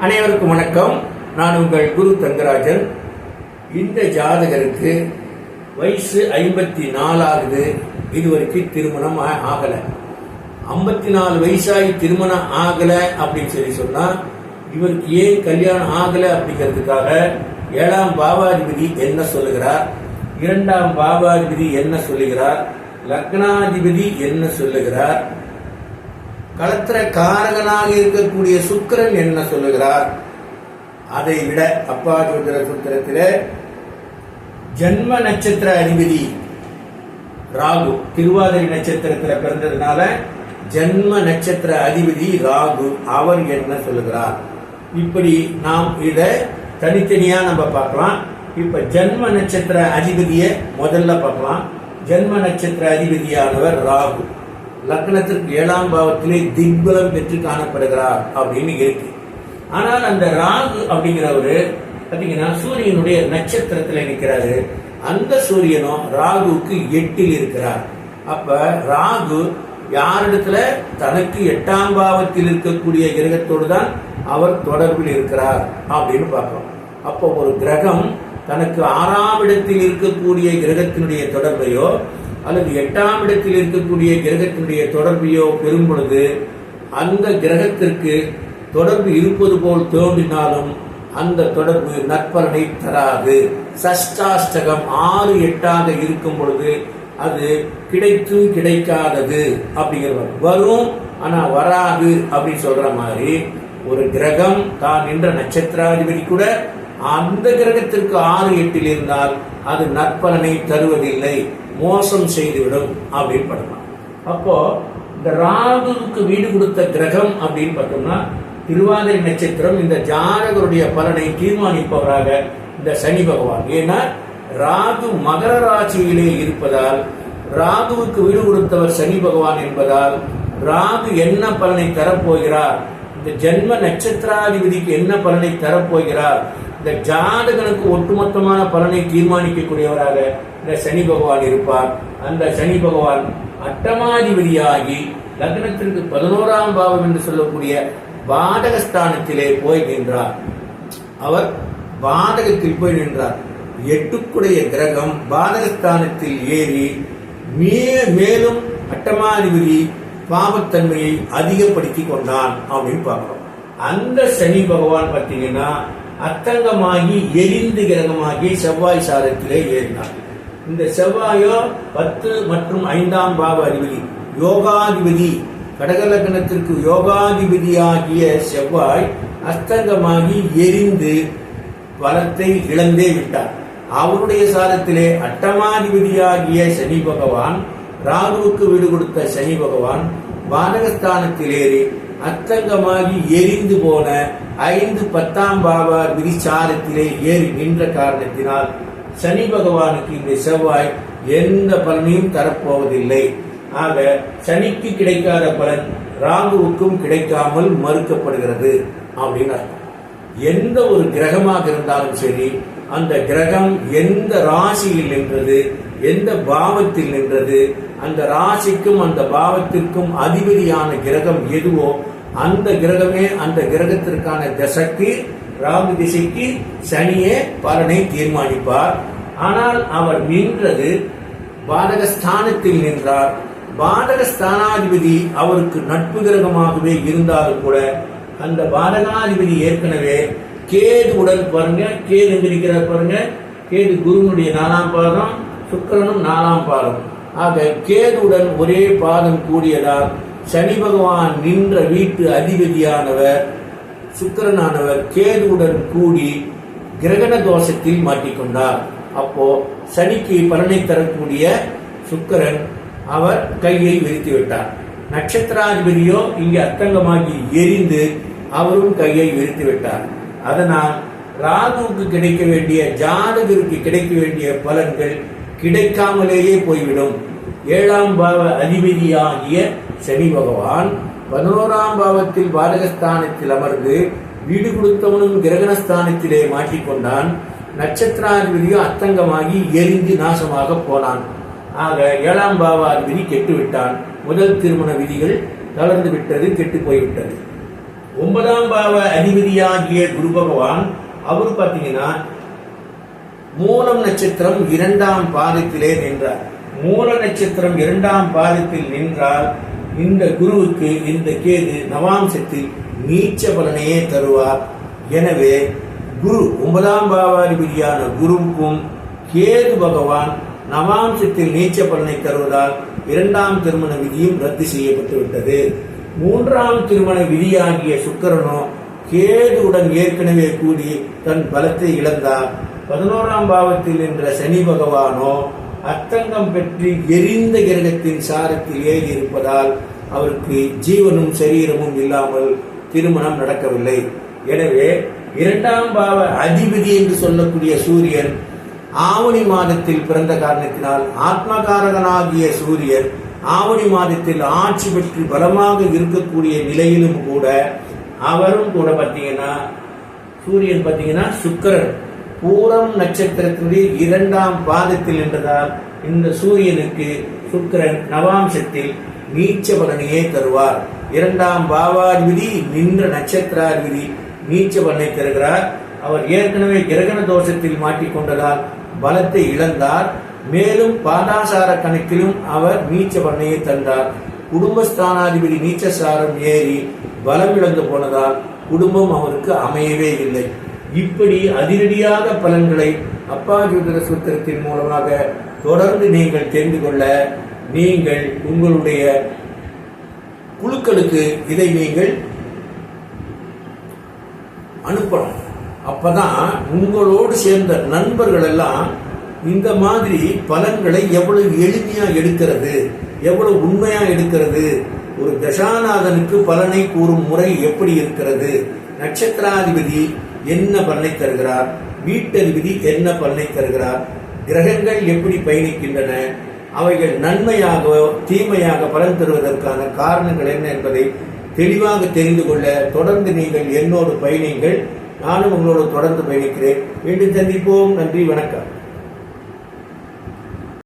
அனைவருக்கும் வணக்கம். நான் உங்கள் குரு தங்கராஜன். இந்த ஜாதகருக்கு வயசு ஐம்பத்தி நாலாகுது இதுவரைக்கும் திருமணம் ஆகலை. ஐம்பத்தி நாலு வயசாகி திருமணம் ஆகலை அப்படின்னு சொல்லி சொன்னால் இவருக்கு ஏன் கல்யாணம் ஆகலை அப்படிங்கிறதுக்காக ஏழாம் பாவாதிபதி என்ன சொல்லுகிறார்? இரண்டாம் பாவாதிபதி என்ன சொல்லுகிறார்? லக்னாதிபதி என்ன சொல்லுகிறார்? களத்திர காரகனாக இருக்கக்கூடிய சுக்கிரன் என்ன சொல்லுகிறார்? அதை விட அப்பா ஜோதிட சுத்திரத்தில் ஜென்ம நட்சத்திர அதிபதி ராகு திருவாதிரை நட்சத்திரத்தில் பிறந்ததுனால ஜென்ம நட்சத்திர அதிபதி ராகு அவர் என்ன சொல்லுகிறார்? இப்படி நாம் இதை தனித்தனியா நம்ம பார்க்கலாம். இப்ப ஜன்ம நட்சத்திர அதிபதியை முதல்ல பார்க்கலாம். ஜென்ம நட்சத்திர அதிபதியானவர் ராகு. லக்னத்திற்கு ஏழாம் பாவத்திலே திக்பலம் பெற்று காணப்படுகிறார் அப்படின்னு இருக்கு. ஆனால் அந்த ராகு அப்படிங்கிறவரு பார்த்தீங்கன்னா சூரியனுடைய நட்சத்திரத்தில் நிற்கிறாரு அந்த சூரியனும் ராகுவுக்கு எட்டில் இருக்கிறார். அப்ப ராகு யாரிடத்துல? தனக்கு எட்டாம் பாவத்தில் இருக்கக்கூடிய கிரகத்தோடு தான் அவர் தொடர்பில் இருக்கிறார் அப்படின்னு பார்க்கிறோம். அப்போ ஒரு கிரகம் தனக்கு ஆறாம் இடத்தில் இருக்கக்கூடிய கிரகத்தினுடைய தொடர்பையோ அல்லது எட்டாம் இடத்தில் இருக்கக்கூடிய கிரகத்தினுடைய தொடர்பையோ பெறும் பொழுது அந்த கிரகத்திற்கு தொடர்பு இருப்பது போல் தோன்றினாலும் அந்த தொடர்பு நற்பலனை தராது. சஷ்டாஷ்டகம் ஆறு எட்டாக இருக்கும் பொழுது அது கிடைத்தும் கிடைக்காதது அப்படிங்கிறது வரும் ஆனால் வராது அப்படின்னு சொல்ற மாதிரி ஒரு கிரகம் தான் நின்ற நட்சத்திராதிபதி கூட அந்த கிரகத்திற்கு ஆறு எட்டில் இருந்தால் அது நற்பலனை தருவதில்லை. மோசம் செய்துவிடும் அப்படின்னு பண்ணலாம் அப்போ இந்த ராகுவுக்கு வீடு கொடுத்த கிரகம் அப்படின்னு பார்த்தோம்னா திருவாதிரை நட்சத்திரம் இந்த ஜாதகருடைய பலனை தீர்மானிப்பவராக இந்த சனி பகவான். ஏன்னா ராகு மகர ராசியிலே இருப்பதால் ராகுவுக்கு வீடு கொடுத்தவர் சனி பகவான் என்பதால் ராகு என்ன பலனை தரப்போகிறார்? இந்த ஜென்ம நட்சத்திராதிபதிக்கு என்ன பலனை தரப்போகிறார்? இந்த ஜாதகனுக்கு ஒட்டுமொத்தமான பலனை தீர்மானிக்கக்கூடியவராக இந்த சனி பகவான் இருப்பார். அந்த சனி பகவான் அட்டமாதிபதியாகி லக்னத்திற்கு பதினோராம் பாவம் என்று சொல்லக்கூடிய பாதகஸ்தானத்திலே போய் நின்றார். அவர் பாதகத்தில் போய் நின்றார். எட்டுக்குடைய கிரகம் பாதகஸ்தானத்தில் ஏறி மே மேலும் அட்டமாதிபதி பாவத்தன்மையை அதிகப்படுத்தி கொண்டான் அப்படின்னு பார்க்கிறோம். அந்த சனி பகவான் பார்த்தீங்கன்னா அத்தங்கமாகி எரிந்து கிரகமாகி செவ்வாய் சாரத்திலே ஏறினார். இந்த செவ்வாயோ பத்து மற்றும் ஐந்தாம் பாவ அதிபதி யோகாதிபதி கடகலக்கணத்திற்கு யோகாதிபதியாகிய செவ்வாய் அஸ்தங்கமாகி எரிந்து பலத்தை இழந்தே விட்டார். அவருடைய சாரத்திலே அட்டமாதிபதியாகிய சனி பகவான் ராகுவுக்கு வீடு கொடுத்த சனி பகவான் பானகஸ்தானத்தில் ஏறி அத்தங்கமாகி எரிந்து போன ஐந்து பத்தாம் பாபா விரிச்சாரத்திலே ஏறி நின்ற காரணத்தினால் சனி பகவானுக்கு இந்த செவ்வாய் எந்த பலனையும் தரப்போவதில்லை. ஆக சனிக்கு கிடைக்காத பலன் ராகுவுக்கும் கிடைக்காமல் மறுக்கப்படுகிறது அப்படின்னு எந்த ஒரு கிரகமாக இருந்தாலும் சரி அந்த கிரகம் எந்த ராசியில் நின்றது எந்த பாவத்தில் நின்றது அந்த ராசிக்கும் அந்த பாவத்திற்கும் அதிபதியான கிரகம் எதுவோ அந்த கிரகமே அந்த கிரகத்திற்கான தசைக்கு ராகு திசைக்கு சனியே பலனை தீர்மானிப்பார். ஆனால் அவர் நின்றது பாதகஸ்தானத்தில் நின்றார். பாதகஸ்தானாதிபதி அவருக்கு நட்பு கிரகமாகவே இருந்தாலும் கூட அந்த பாதகாதிபதி ஏற்கனவே கேதுவுடன் பாருங்க கேது எங்க இருக்கிறார் பாருங்க கேது குருவனுடைய நாலாம் பாதம் சுக்கிரனும் நாலாம் பாதம். ஆக கேதுடன் ஒரே பாதம் கூடியதால் சனி பகவான் நின்ற வீட்டு அதிபதியானவர் சுக்கிரனானவர் கேதுவுடன் கூடி கிரகண தோஷத்தில் மாட்டிக்கொண்டார். அப்போ சனிக்கு பலனை தரக்கூடிய சுக்கிரன் அவர் கையை விரித்து விட்டார். நட்சத்திராதிபதியோ இங்கே அத்தங்கமாகி எரிந்து அவரும் கையை விரித்து விட்டார். அதனால் ராகுவுக்கு கிடைக்க வேண்டிய ஜாதகருக்கு கிடைக்க வேண்டிய பலன்கள் கிடைக்காமலேயே போய்விடும். ஏழாம் பாவ அதிபதியாகிய சனி பகவான் பதினோராம் பாவத்தில் பாதகஸ்தானத்தில் அமர்ந்து வீடு கொடுத்தவனும் கிரகணஸ்தானத்திலே மாட்டிக்கொண்டான். நட்சத்திராதிபதியும் அத்தங்கமாகி எரிந்து நாசமாக போனான். ஆக ஏழாம் பாவாதிபதி கெட்டு விட்டான் முதல் திருமண விதிகள் தளர்ந்து விட்டது கெட்டு போய்விட்டது. ஒன்பதாம் பாவ அதிபதியாகிய குரு பகவான் அவர் பார்த்தீங்கன்னா மூலம் நட்சத்திரம் இரண்டாம் பாதத்திலே நின்றார். மூல நட்சத்திரம் இரண்டாம் பாதத்தில் நின்றால் இந்த குருவுக்கு இந்த கேது நவாம்சத்தில் நீச்ச பலனையே தருவார். எனவே குரு ஒன்பதாம் பாவாதிபதியான குருவுக்கும் கேது பகவான் நவாம்சத்தில் நீச்ச பலனை தருவதால் இரண்டாம் திருமண விதியும் ரத்து செய்யப்பட்டுவிட்டது. மூன்றாம் திருமண விதியாகிய சுக்கரனோ கேதுவுடன் ஏற்கனவே கூடி தன் பலத்தை இழந்தார். பதினோராம் பாவத்தில் என்ற சனி பகவானோ அத்தங்கம் பெற்று எரிந்த கிரகத்தின் சாரத்தில் ஏறி இருப்பதால் அவருக்கு ஜீவனும் சரீரமும் இல்லாமல் திருமணம் நடக்கவில்லை. எனவே இரண்டாம் பாவ அதிபதி என்று சொல்லக்கூடிய சூரியன் ஆவணி மாதத்தில் பிறந்த காரணத்தினால் ஆத்மகாரகனாகிய சூரியன் ஆவணி மாதத்தில் ஆட்சி பெற்று பலமாக இருக்கக்கூடிய நிலையிலும் கூட அவரும் கூட பார்த்தீங்கன்னா சூரியன் பார்த்தீங்கன்னா சுக்கரன். பூரம் நட்சத்திரத்தினுடைய இரண்டாம் பாதத்தில் என்றதால் இந்த சூரியனுக்கு சுக்கரன் நவாம்சத்தில் நீச்ச பலனையே தருவார். இரண்டாம் பாவாதிபதி நின்ற நட்சத்திராதிபதி நீச்ச பலனை தருகிறார். அவர் ஏற்கனவே கிரகண தோஷத்தில் மாட்டிக்கொண்டதால் பலத்தை இழந்தார். மேலும் பாதாசார கணக்கிலும் அவர் நீச்ச பலனையை தந்தார். குடும்பஸ்தானாதிபதி நீச்சசாரம் ஏறி பலம் இழந்து போனதால் குடும்பம் அவருக்கு அமையவே இல்லை. இப்படி அதிரடியாக பலன்களை அப்பா ஜோதிட சூத்திரத்தின் மூலமாக தொடர்ந்து நீங்கள் தெரிந்து கொள்ள நீங்கள் உங்களுடைய குழுக்களுக்கு இதை நீங்கள் அனுப்பணும் அப்பதான் உங்களோடு சேர்ந்த நண்பர்கள் எல்லாம் இந்த மாதிரி பலன்களை எவ்வளவு எளிமையா எடுக்கிறது எவ்வளவு உண்மையா எடுக்கிறது ஒரு தசாநாதனுக்கு பலனை கூறும் முறை எப்படி இருக்கிறது நட்சத்திராதிபதி என்ன பலனை தருகிறார்? வீட்டதிபதி என்ன பலனை தருகிறார்? கிரகங்கள் எப்படி பயணிக்கின்றன? அவைகள் நன்மையாக தீமையாக பலன் தருவதற்கான காரணங்கள் என்ன என்பதை தெளிவாக தெரிந்து கொள்ள தொடர்ந்து நீங்கள் என்னோடு பயணிங்கள் நானும் உங்களோடு தொடர்ந்து பயணிக்கிறேன். மீண்டும் சந்திப்போம். நன்றி. வணக்கம்.